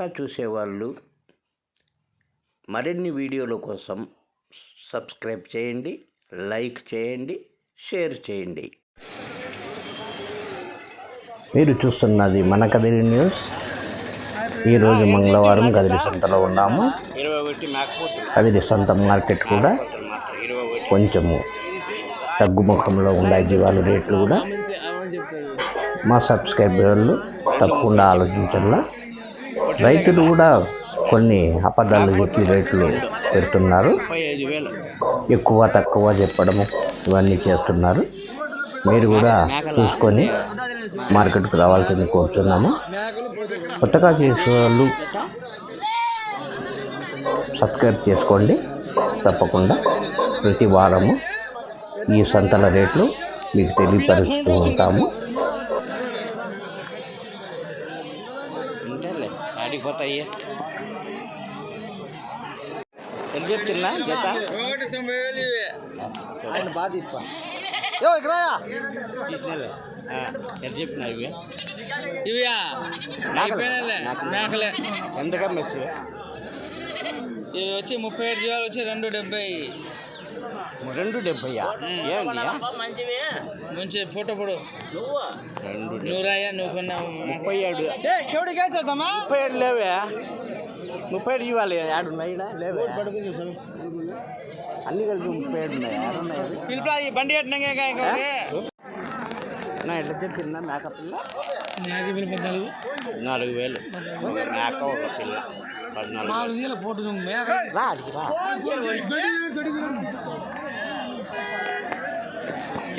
కొత్తగా చూసేవాళ్ళు మరిన్ని వీడియోల కోసం సబ్స్క్రైబ్ చేయండి లైక్ చేయండి షేర్ చేయండి. మీరు చూస్తున్నది మన కదిరి న్యూస్. ఈరోజు మంగళవారం కదిరి సంతలో ఉన్నాము. కదిరి సంత మార్కెట్ కూడా కొంచెము తగ్గుముఖంలో ఉన్నాయి జీవాలు రేట్లు కూడా. మా సబ్స్క్రైబర్లు తప్పకుండా ఆలోచించాలా రైతులు కూడా కొన్ని అబద్ధాలు చెప్పి రేట్లు పెడుతున్నారు. ఎక్కువ తక్కువ చెప్పడము ఇవన్నీ చేస్తున్నారు. మీరు కూడా చూసుకొని మార్కెట్కు రావాల్సింది కోరుతున్నాము. కొత్తగా చేసే వాళ్ళు సబ్స్క్రైబ్ చేసుకోండి. తప్పకుండా ప్రతి వారము ఈ సంతల రేట్లు మీకు తెలియపరుస్తూ ఉంటాము. పోతాయి. ఎంత చెప్తున్నా జత ఎంత ఇవి? ఇవియా? వచ్చి ఇవి వచ్చి ముప్పై ఏడు జీవాలు వచ్చి రెండు డెబ్బై. రెండు డెబ్బయ్యా ఏంది మంచి ఫోటో పొడు రెండు డెబ్బై. నూరయ్యా నువ్వు కొన్నావు ముప్పై ఏడు చెవిడికే చూద్దామా ముప్పై ఏడు లేవే ముప్పై ఏడు ఇవ్వాలి ఏడున్నాయి ఈడ? లేవే అన్ని కలిపి ముప్పై ఏడు ఉన్నాయి ఏడున్నాయి అవి? పిలుపులా ఈ బండి కట్టినాక నా ఎట్లా చెప్తున్నా మేక పిల్ల నాకు పిలుపు పద్నాలుగు నాలుగు వేలు ఒక మేక ఒక పిల్ల పద్నాలుగు వేలు. వేల ఫోటో మేక రా అడిగి రా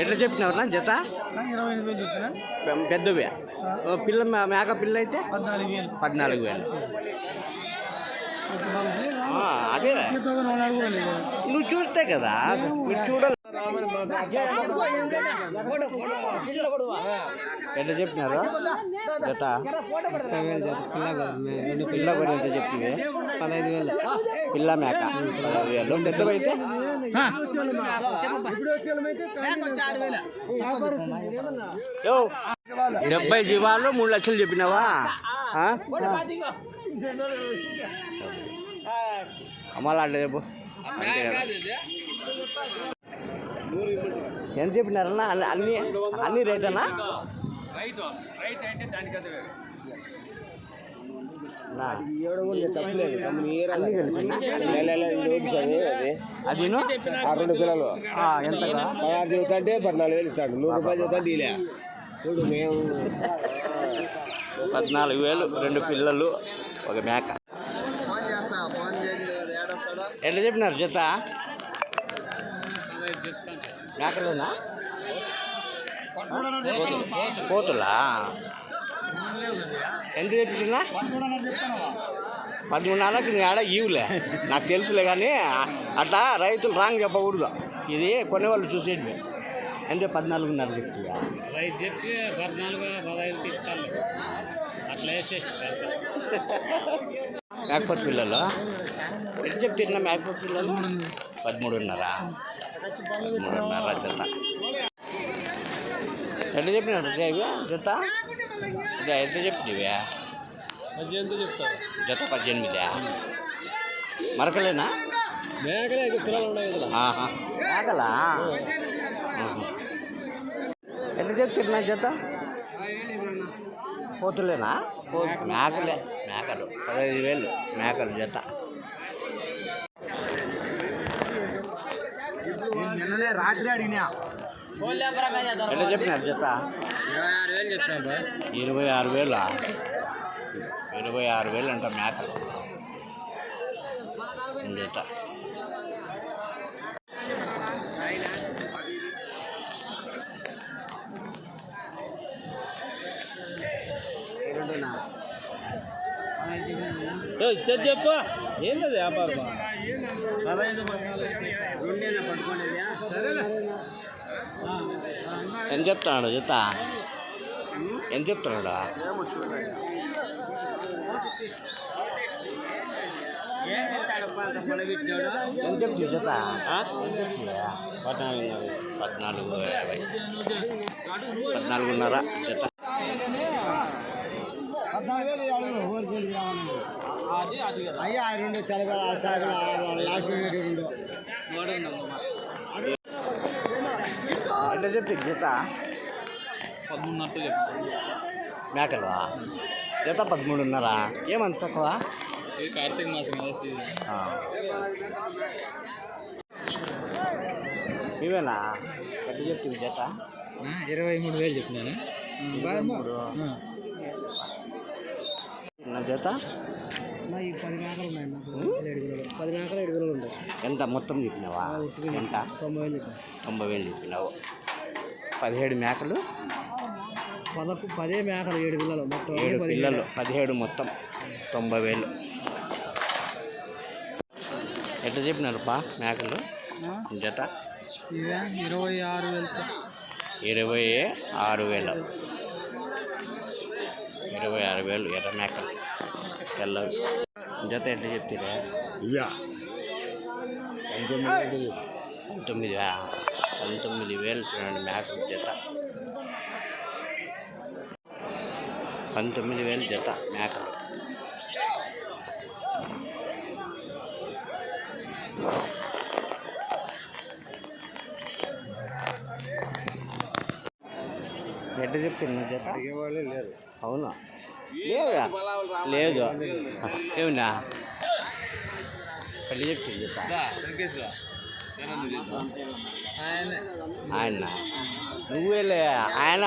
ఎట్లా చెప్పినావు జత? ఇరవై వేలు పెద్దవి? ఓ పిల్ల మే- మేక పిల్ల అయితే? పద్నాలుగు వేలు. పద్నాలుగు వేలు. ఆ, అదే నువ్వు చూస్తే కదా మీరు చూడాలి ఎట్లా చెప్పినారు జత? పిల్ల కూడా ఎంత చెప్తుంది పదహైదు వేలు. పిల్ల మేక పదహైదు వేలు. పెద్దవైతే? డెబ్బై జీవాలు మూడు లక్షలు చెప్పినావా? ఆ? అమ్మాలా అంటే చెప్పు. ఎంత చెప్పినారన్నా? అన్ని అన్ని అన్ని రేటేనా? నా, అన్ని కలిపినా? అదిను ఆ రెండు పిల్లలు ఆ, ఎంతగా? పదహారు అంటే పద్నాలుగు వేలు ఇస్తాడు. నూరు రూపాయలు అంటే ఇలా. చూడు మేము. పద్నాలుగు వేలు రెండు పిల్లలు ఒక మేక. ఎట్లా చెప్పినారు? జత మేకలేనా? కోతులా ఎంత చెప్పినా? పదమూడున్నరకు నేను ఆడ ఇవ్వలే నాకు తెలుసులే కానీ అట్లా రైతులు రాంగ్ చెప్పకూడదు. ఇది కొనేవాళ్ళు చూసేది. ఎంత పద్నాలుగున్నర చెప్తా రైతు చెప్పి పద్నాలుగు పదహైదు ఇస్తాను అట్లా వేసి. మేకపోతు పిల్లలు? ఎంత చెప్తున్నా మేకపోతు పిల్లలు? పదమూడున్నర. పదమూడున్నర జత. ఎట్లా చెప్పినారు జత? ఇదే ఎంత చెప్పినవి ఎంత చెప్తావు? జత పద్దెనిమిదా మరకలేనా? మేకలే పిల్లలు ఉన్నాయి మేకలా. ఎట్లా చెప్తున్నా జత? పోతులేనా? మేకలే మేకలు. పదహైదు వేలు మేకలు జత. నిన్ననే రాత్రి అడిగినా. ఎట్లా చెప్పినారు జత? ఇరవై ఆరు వేలు ఇరవై ఆరు వేలా? ఇరవై ఆరు వేలు అంట మేకలు జత ఇచ్చేది చెప్పు. ఏంది అది వ్యాపారం ఎంత చెప్తున్నాడు జత ఎంత చెప్తున్నాడు? ఎంత చెప్తుంది జత? పద్నాలుగు పద్నాలుగు యాభై. పద్నాలుగున్నర జత అయ్యా రెండు తెలగల లాస్ట్ రెండు. ఎంత చెప్తే జత పదమూడున్నర చెప్పు మేకలు జత పదమూడున్నర? ఏమంత తక్కువ? ఇది కార్తీక మాసం కదా సీజన్ ఆ. ఇవేనా? ఎంత చెప్తుంది జత? ఇరవై మూడు వేలు చెప్పినాను. నా జత? ఈ పది మేకలు ఉన్నాయి పది మేకలు ఏడు వేలు ఉంటాయి. ఎంత? మొత్తం చెప్పినావా? ఎంత? తొంభై వేలు చెప్పాను. తొంభై వేలు చెప్పినావు. పదిహేడు మేకలు. పదకు పదే మేకలు ఏడు పిల్లలు. మొత్తం ఏడు పిల్లలు. పదిహేడు మొత్తం. తొంభై వేలు. ఎట్లా చెప్పినారు పా మేకలు జత? ఇరవై ఆరు వేలు ఇరవై ఆరు వేలు. ఇరవై ఆరు వేలు ఎర్ర మేకలు. తెల్లవి జత ఎట్లా చెప్తారా? ఇవ్యా పంతొమ్మిది. పంతొమ్మిది వేలు చూడండి మేకల జత. పంతొమ్మిది వేలు జత మేకలు ఎట్లా చెప్తున్నా జత? లేరు. అవునా? లేదా. లేదు ఏమన్నా ఎట్లా చెప్తుంది జత. ఆయన. ఆయన. నువ్వేలే ఆయన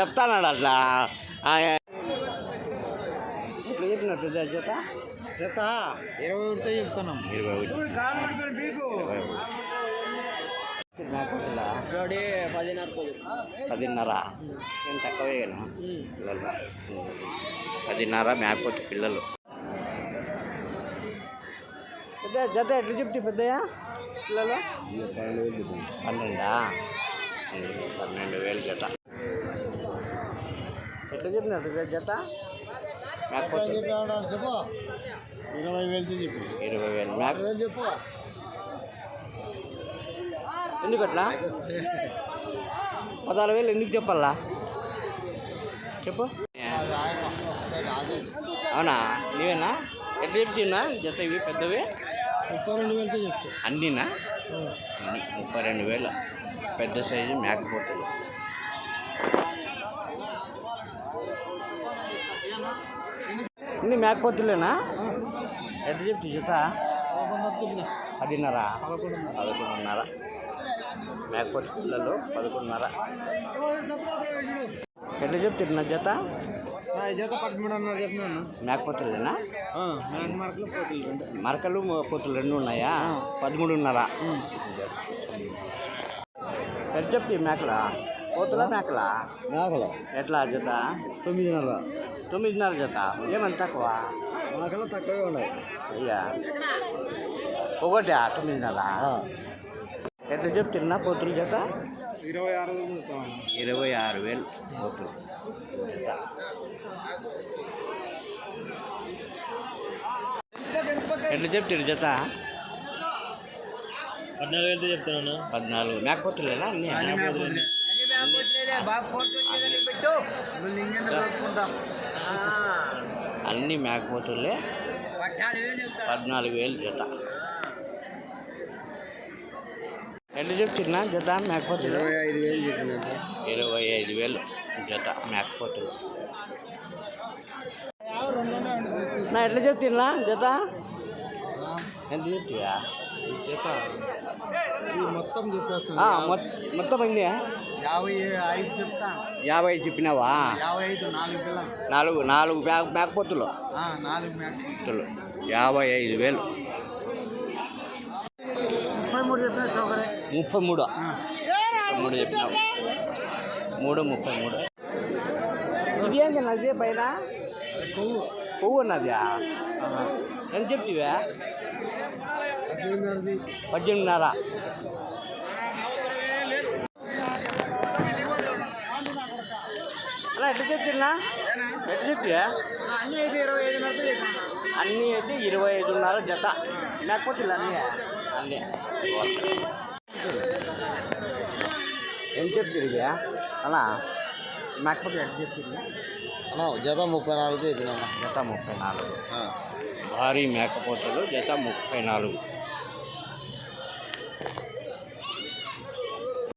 చెప్తాన్నాడు అట్లా. ఆయన- ఎట్లా చెప్పినట్టు జత? జత ఇరవై ఒకటి చెప్తున్నాం. ఇరవై ఒకటి. పదిన్నర? పదిన్నర తక్కువేనా పిల్లలు పదిన్నర మేకపోతే పిల్లలు. పెద్ద జత ఎట్లా చెప్తే పెద్దయ్యా? పిల్లలు పన్నెండా? పన్నెండు వేలు జత. ఎట్లా చెప్పినారు? జత? ఇరవై వేలతో చెప్పు. ఇరవై వేలు. వేలు చెప్పు. ఎందుకు అట్లా పదహారు వేలు ఎందుకు చెప్పాలా? చెప్పు. అవునా? నీవేనా? ఎట్లా చెప్తున్నా జత ఇవి పెద్దవి? ముప్పై రెండు వేలతో చెప్తా. అన్నీనా? అన్ని ముప్పై రెండు వేలు. పెద్ద సైజు మేకపోతులు ఇన్ని మేకపోతులేనా ఎట్లా చెప్తు జత? పదిన్నర. పదకొండున్నర. మేకపోతు పిల్లలు పదకొండున్నర. ఎట్లా చెప్తున్నా జత? మేకపోతులేనా మేక మార్కులు పోతుంది రెండు. మరకలు పొత్తులు రెండు ఉన్నాయా? పదమూడున్నర. ఎట్లా చెప్తే మేకలా పోతులా మేకలా మేకలు ఎట్లా జత? తొమ్మిదిన్నర. తొమ్మిదిన్నర జత. ఏమంత తక్కువ? మేకలు తక్కువే ఉన్నాయి. అయ్యా. ఒకటా తొమ్మిదిన్నర. ఎట్లా చెప్తున్నా పోతుల జత? ఇరవై ఆరు వేలు చెప్తాను ఇరవై ఆరు వేలు పోతులు జత ఎట్లా చెప్తారు జత? పద్నాలుగు వేలతో చెప్తున్నాను. పద్నాలుగు. మేకపోతులేనా అన్నీ? అన్ని మేకపోతులే. పద్నాలుగు వేలు జత. ఎట్లా చెప్తున్నా జత మేకపోతులు. ఇరవై ఐదు వేలు చెప్పినట్టు ఇరవై ఐదు వేలు జత మేకపోతులు. నా ఎట్లా చెప్తున్నా జత? ఎంత చెప్తువా జత. ఇది మొత్తం మొత్- మొత్తం అయింది యాభై ఐదు చెప్తాను యాభై చెప్పినావా? యాభై ఐదు నాలుగు పిల్లలు నాలుగు నాలుగు మేక మేకపోతులు. నాలుగు మేక పొత్తులు యాభై ఐదు వేలు. మూడు చెప్పిన ముప్పై మూడు. మూడు చెప్పినావు. మూడు ముప్పై మూడు. ఇది ఏంది నది పైన? కొవ్వు. పువ్వు ఉన్నది ఎంత చెప్తివా? పద్దెనిమిదిన్నర. అలా ఎట్లా చెప్తున్నా? ఎట్లా అయితే ఇరవై చెప్పాను. అన్నీ అయితే ఇరవై ఐదున్నర జత. లేకపోతే ఇలా అన్నీ. అన్నీ. ఏం చెప్తుంది అలా మేకపోతే ఎట్లా చెప్తుంది అన్న జత ముప్పై నాలుగు చెప్పినా. జత ముప్పై నాలుగు. భారీ మేకపోతలు జత ముప్పై నాలుగు.